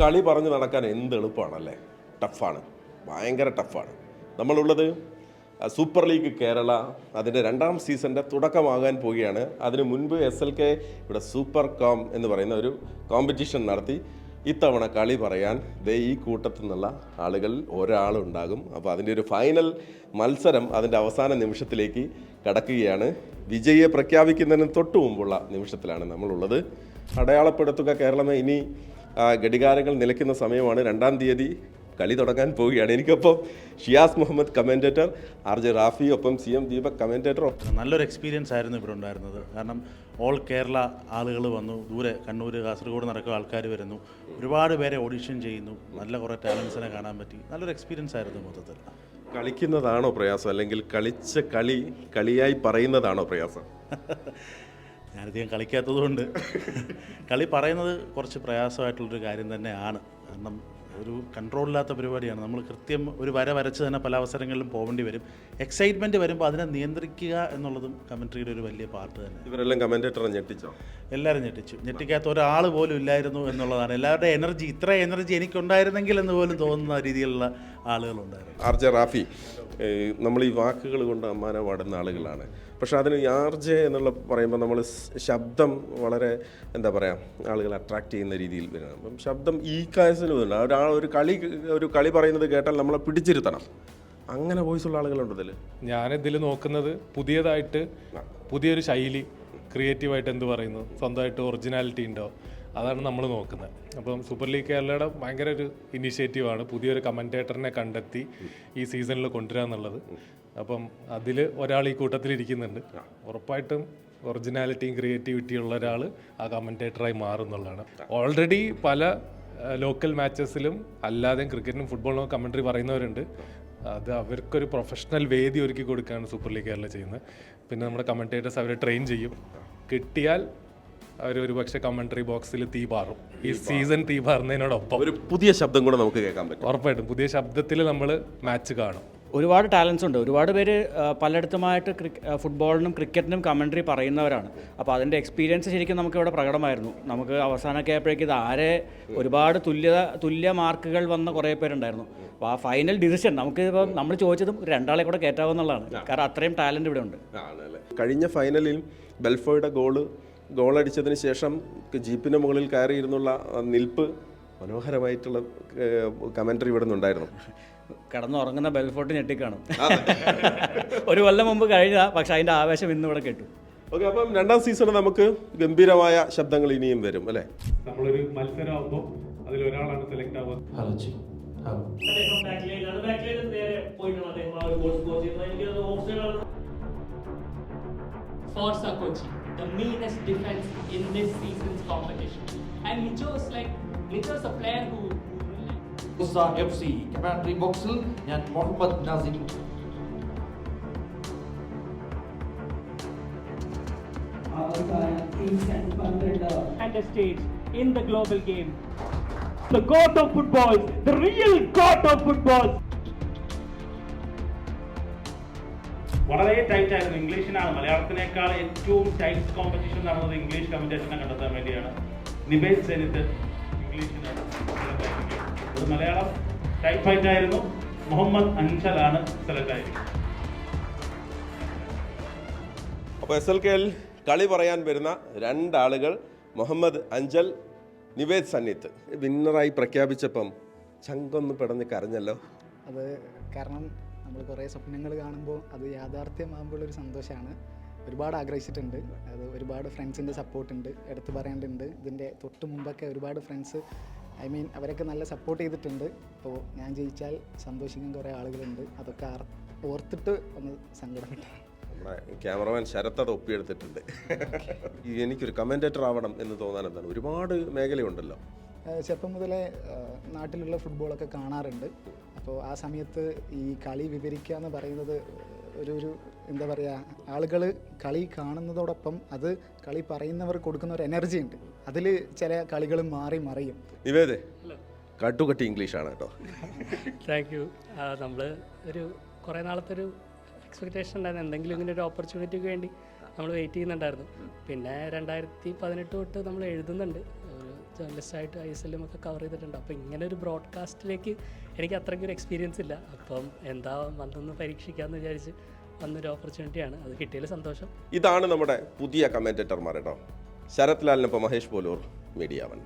കളി പറഞ്ഞ് നടക്കാൻ എന്ത് എളുപ്പമാണല്ലേ? ടഫാണ്. ഭയങ്കര ടഫാണ്. നമ്മളുള്ളത് സൂപ്പർ ലീഗ് കേരള അതിന്റെ രണ്ടാം സീസണിന്റെ തുടക്കമാകാൻ പോവുകയാണ്. അതിനു മുൻപ് എസ് എൽ കെ ഇവിടെ സൂപ്പർ കോം എന്ന് പറയുന്ന ഒരു കോമ്പറ്റീഷൻ നടത്തി. ഇത്തവണ കളി പറയാൻ ദേ ഈ കൂട്ടത്തിൽ നിന്നുള്ള ആളുകൾ ഒരാളുണ്ടാകും. അപ്പോൾ അതിന്റെ ഒരു ഫൈനൽ മത്സരം അതിന്റെ അവസാന നിമിഷത്തിലേക്ക് കടക്കുകയാണ്. വിജയിയെ പ്രഖ്യാപിക്കുന്നതിന് തൊട്ടു മുമ്പുള്ള നിമിഷത്തിലാണ് നമ്മളുള്ളത്. അടയാളപ്പെടുത്തുക കേരളമേ ഇനി ഘടികാരങ്ങൾ നിലയ്ക്കുന്ന സമയമാണ് രണ്ടാം തീയതി കളി തുടങ്ങാൻ പോവുകയാണ്. എനിക്കൊപ്പം Shiyas Muhammad commentator R J Rafi ഒപ്പം സി എം ദീപക് കമന്റേറ്റർ നല്ലൊരു എക്സ്പീരിയൻസ് ആയിരുന്നു ഇവിടെ ഉണ്ടായിരുന്നത്. കാരണം ഓൾ കേരള ആളുകൾ വന്നു. ദൂരെ കണ്ണൂർ കാസർഗോഡ് നടക്കുന്ന ആൾക്കാർ വരുന്നു. ഒരുപാട് പേരെ ഓഡിഷൻ ചെയ്യുന്നു. നല്ല കുറേ ടാലൻസിനെ കാണാൻ പറ്റി. നല്ലൊരു എക്സ്പീരിയൻസ് ആയിരുന്നു മൊത്തത്തിൽ. കളിക്കുന്നതാണോ പ്രയാസം? അല്ലെങ്കിൽ കളിച്ച കളി കളിയായി പറയുന്നതാണോ പ്രയാസം? ഞാനധികം കളിക്കാത്തതുകൊണ്ട് കളി പറയുന്നത് കുറച്ച് പ്രയാസമായിട്ടുള്ളൊരു കാര്യം തന്നെയാണ്. കാരണം ഒരു കൺട്രോളില്ലാത്ത പരിപാടിയാണ്. നമ്മൾ കൃത്യം ഒരു വര വരച്ച് തന്നെ പല അവസരങ്ങളിലും പോകേണ്ടി വരും. എക്സൈറ്റ്മെന്റ് വരുമ്പോൾ അതിനെ നിയന്ത്രിക്കുക എന്നുള്ളതും കമൻട്രിയുടെ ഒരു വലിയ പാർട്ട് തന്നെ. ഇവരെല്ലാം കമന്റേറ്ററെ ഞെട്ടിച്ചോ? എല്ലാവരും ഞെട്ടിച്ചു. ഞെട്ടിക്കാത്ത ഒരാൾ പോലും ഇല്ലായിരുന്നു എന്നുള്ളതാണ്. എല്ലാവരുടെ എനർജി ഇത്ര എനർജി എനിക്കുണ്ടായിരുന്നെങ്കിൽ എന്ന് പോലും തോന്നുന്ന രീതിയിലുള്ള ആളുകളുണ്ടായിരുന്നു. ആർ ജെ റാഫി നമ്മൾ ഈ വാക്കുകൾ കൊണ്ട് അമ്മാനെ പാടുന്ന ആളുകളാണ്. പക്ഷെ അതിന് ആർജെ ആർ ജെ എന്നുള്ള പറയുമ്പോൾ നമ്മൾ ശബ്ദം വളരെ എന്താ പറയുക ആളുകൾ അട്രാക്റ്റ് ചെയ്യുന്ന രീതിയിൽ വരുന്നത് അപ്പം ശബ്ദം ഈ വരുന്നുണ്ട് ഒരാൾ ഒരു കളി ഒരു കളി പറയുന്നത് കേട്ടാൽ നമ്മളെ പിടിച്ചിരുത്തണം. അങ്ങനെ വോയിസ് ഉള്ള ആളുകളുണ്ട് ഇതിൽ ഞാനിതിൽ നോക്കുന്നത് പുതിയതായിട്ട് പുതിയൊരു ശൈലി ക്രിയേറ്റീവായിട്ട് എന്ത് പറയുന്നു? സ്വന്തമായിട്ട് ഒറിജിനാലിറ്റി ഉണ്ടോ? അതാണ് നമ്മൾ നോക്കുന്നത്. അപ്പം സൂപ്പർ ലീഗ് കേരളയുടെ ഭയങ്കര ഒരു ഇനീഷ്യേറ്റീവാണ്. പുതിയൊരു കമന്റേറ്ററിനെ കണ്ടെത്തി ഈ സീസണിൽ കൊണ്ടുവരിക എന്നുള്ളത് അപ്പം അതിൽ ഒരാൾ ഈ കൂട്ടത്തിൽ ഇരിക്കുന്നുണ്ട് ഉറപ്പായിട്ടും ഒറിജിനാലിറ്റിയും ക്രിയേറ്റിവിറ്റിയും ഉള്ള ഒരാൾ ആ കമന്റേറ്ററായി മാറുന്നുള്ളതാണ്. ഓൾറെഡി പല ലോക്കൽ മാച്ചസിലും അല്ലാതെയും ക്രിക്കറ്റിനും ഫുട്ബോളിനും കമൻട്രി പറയുന്നവരുണ്ട്. അത് അവർക്കൊരു പ്രൊഫഷണൽ വേദി ഒരുക്കി കൊടുക്കുകയാണ് സൂപ്പർ ലീഗ് കേരള ചെയ്യുന്നത്. പിന്നെ നമ്മുടെ കമന്റേറ്റേഴ്സ് അവരെ ട്രെയിൻ ചെയ്യും. കിട്ടിയാൽ അവർ ഒരു പക്ഷേ കമൻട്രി ബോക്സിൽ തീ പാറും. ഈ സീസൺ തീ പാറുന്നതിനോടൊപ്പം. ഒരു പുതിയ ശബ്ദം കൂടെ നമുക്ക് കേൾക്കാൻ പറ്റും. ഉറപ്പായിട്ടും. പുതിയ ശബ്ദത്തിൽ നമ്മൾ മാച്ച് കാണും. ഒരുപാട് ടാലൻസ് ഉണ്ട്. ഒരുപാട് പേര് പലയിടത്തുമായിട്ട് ഫുട്ബോളിനും ക്രിക്കറ്റിനും കമൻട്രി പറയുന്നവരാണ്. അപ്പോൾ അതിന്റെ എക്സ്പീരിയൻസ് ശരിക്കും നമുക്ക് ഇവിടെ പ്രകടമായിരുന്നു. നമുക്ക് അവസാനമൊക്കെ ആയപ്പോഴേക്കും ഇത് ആരെ ഒരുപാട് തുല്യത തുല്യ മാർക്കുകൾ വന്ന കുറേ പേരുണ്ടായിരുന്നു. അപ്പോൾ ആ ഫൈനൽ ഡിസിഷൻ നമുക്ക് ഇപ്പോൾ നമ്മൾ ചോദിച്ചതും രണ്ടാളെ കൂടെ കയറ്റാവുന്നതാണ് കാരണം അത്രയും ടാലന്റ് ഇവിടെ ഉണ്ട്. കഴിഞ്ഞ ഫൈനലിൽ ബെൽഫോയുടെ ഗോൾ ഗോളടിച്ചതിന് ശേഷം ജീപ്പിന് മുകളിൽ കയറിയിരുന്നുള്ള നിൽപ്പ് മനോഹരമായിട്ടുള്ള കമൻട്രി ഇവിടെ നിന്നുണ്ടായിരുന്നു. കടന്നുറങ്ങുന്ന ബെൽഫോർട്ട് ഞെട്ടിക്കാണും. ഒരു കൊല്ലം മുമ്പ് കഴിഞ്ഞ പക്ഷെ അതിന്റെ ആവേശം ഇന്ന് ഇവിടെ കിട്ടും. ഓക്കെ അപ്പം രണ്ടാം സീസണിൽ നമുക്ക് ഗംഭീരമായ ശബ്ദങ്ങൾ ഇനിയും വരും അല്ലേ? നമ്മളൊരു മത്സരമാകുമ്പോൾ അതിൽ ഒരാളാണ് സെലക്ട് ആവുക. ഹലോ ജി. ഹലോ. ഫോർസ ബാക്കിലേക്കാണ് ബാക്കിലേക്ക് നേരെ പോയിട്ടാണ് അദ്ദേഹം ആ ഒരു ഗോൾ സ്കോർ ചെയ്തത് എനിക്ക് offside Forza Kochi, the meanest defense in this season's competition. And Nicho's like, Nicho's a player who, who really US F C കമാൻഡറി ബോക്സിൽ ഞാൻ Muhammad Nazim and a stage in the global game. The god of football, the real god of football. വളരെ tight ആയിരുന്നു. ഇംഗ്ലീഷിനാണ്. മലയാളത്തിനേക്കാൾ ഏറ്റവും tight competition നടന്നത് English കമന്റേഷനെ കണ്ടെത്താൻ വേണ്ടിയാണ്. നിബേഷ് സെനിത്ത് ഇംഗ്ലീഷിനാണ് അത് മലയാളം ടൈപ്പ് ഫൈറ്റ് ആയിരുന്നു. മുഹമ്മദ് അൻഷലാണ് സെലക്ട് ആയിരിക്കുന്നത്. അപ്പോൾ എസ് എൽ കെയിൽ കളി പറയാൻ വരുന്ന രണ്ടാളുകൾ മുഹമ്മദ് അഞ്ചൽ നിവേദ് സന്നിത്ത്. വിന്നറായി പ്രഖ്യാപിച്ചപ്പം ചങ്കൊന്ന് പെടന്ന് കരഞ്ഞല്ലോ. അത് കാരണം നമ്മൾ കുറേ സ്വപ്നങ്ങൾ കാണുമ്പോൾ അത് യാഥാർത്ഥ്യമാകുമ്പോൾ ഒരു സന്തോഷമാണ്. ഒരുപാട് ആഗ്രഹിച്ചിട്ടുണ്ട്. അത് ഒരുപാട് ഫ്രണ്ട്സിന്റെ സപ്പോർട്ടുണ്ട് എടുത്തു പറയേണ്ടതുണ്ട്. ഇതിന്റെ തൊട്ട് മുമ്പൊക്കെ ഒരുപാട് ഫ്രണ്ട്സ് ഐ മീൻ അവരൊക്കെ നല്ല സപ്പോർട്ട് ചെയ്തിട്ടുണ്ട്. അപ്പോൾ ഞാൻ ജയിച്ചാൽ സന്തോഷിക്കാൻ കുറേ ആളുകളുണ്ട്. അതൊക്കെ ഓർത്തിട്ട് ഒന്ന് സങ്കടപ്പെട്ടു. നമ്മുടെ ക്യാമറമാൻ ശരത്ത് അത് ഒപ്പിയെടുത്തിട്ടുണ്ട്. എനിക്കൊരു കമന്റേറ്റർ ആവണം എന്ന് തോന്നാൻ എന്താണ്? ഒരുപാട് മേഖലയുണ്ടല്ലോ. ചെറുപ്പം മുതലേ നാട്ടിലുള്ള ഫുട്ബോളൊക്കെ കാണാറുണ്ട്. അപ്പോൾ ആ സമയത്ത് ഈ കളി വിവരിക്കുക എന്ന് പറയുന്നത് ഒരു ഒരു എന്താ പറയുക ആളുകൾ കളി കാണുന്നതോടൊപ്പം അത് കളി പറയുന്നവർ കൊടുക്കുന്ന ഒരു എനർജി ഉണ്ട് അതിൽ ചില കളികൾ മാറി മറിയും. നിവേദേ കട്ടുകട്ടി ഇംഗ്ലീഷാണ് കേട്ടോ. താങ്ക് യു നമ്മൾ ഒരു കുറേ നാളത്തെ ഒരു എക്സ്പെക്റ്റേഷൻ ഉണ്ടായിരുന്നു. എന്തെങ്കിലും ഇങ്ങനെ ഒരു ഓപ്പർച്യൂണിറ്റിക്ക് വേണ്ടി നമ്മൾ വെയിറ്റ് ചെയ്യുന്നുണ്ടായിരുന്നു. പിന്നെ രണ്ടായിരത്തി പതിനെട്ട് തൊട്ട് നമ്മൾ എഴുതുന്നുണ്ട്. ജേർണലിസ്റ്റായിട്ട് ഐ എസ് എല്ലും ഒക്കെ കവർ ചെയ്തിട്ടുണ്ട്. അപ്പോൾ ഇങ്ങനെ ഒരു ബ്രോഡ്കാസ്റ്റിലേക്ക് എനിക്ക് അത്രയ്ക്ക് ഒരു എക്സ്പീരിയൻസ് ഇല്ല. അപ്പം എന്താ വന്നൊന്ന് പരീക്ഷിക്കാമെന്ന് വിചാരിച്ച് വന്നൊരു ഓപ്പർച്യൂണിറ്റിയാണ് അത് കിട്ടിയതിൽ സന്തോഷം. ഇതാണ് നമ്മുടെ പുതിയ കമന്റേറ്റർമാർ കേട്ടോ ശരത് ലാലിനൊപ്പം മഹേഷ് പോലൂർ മീഡിയ വൺ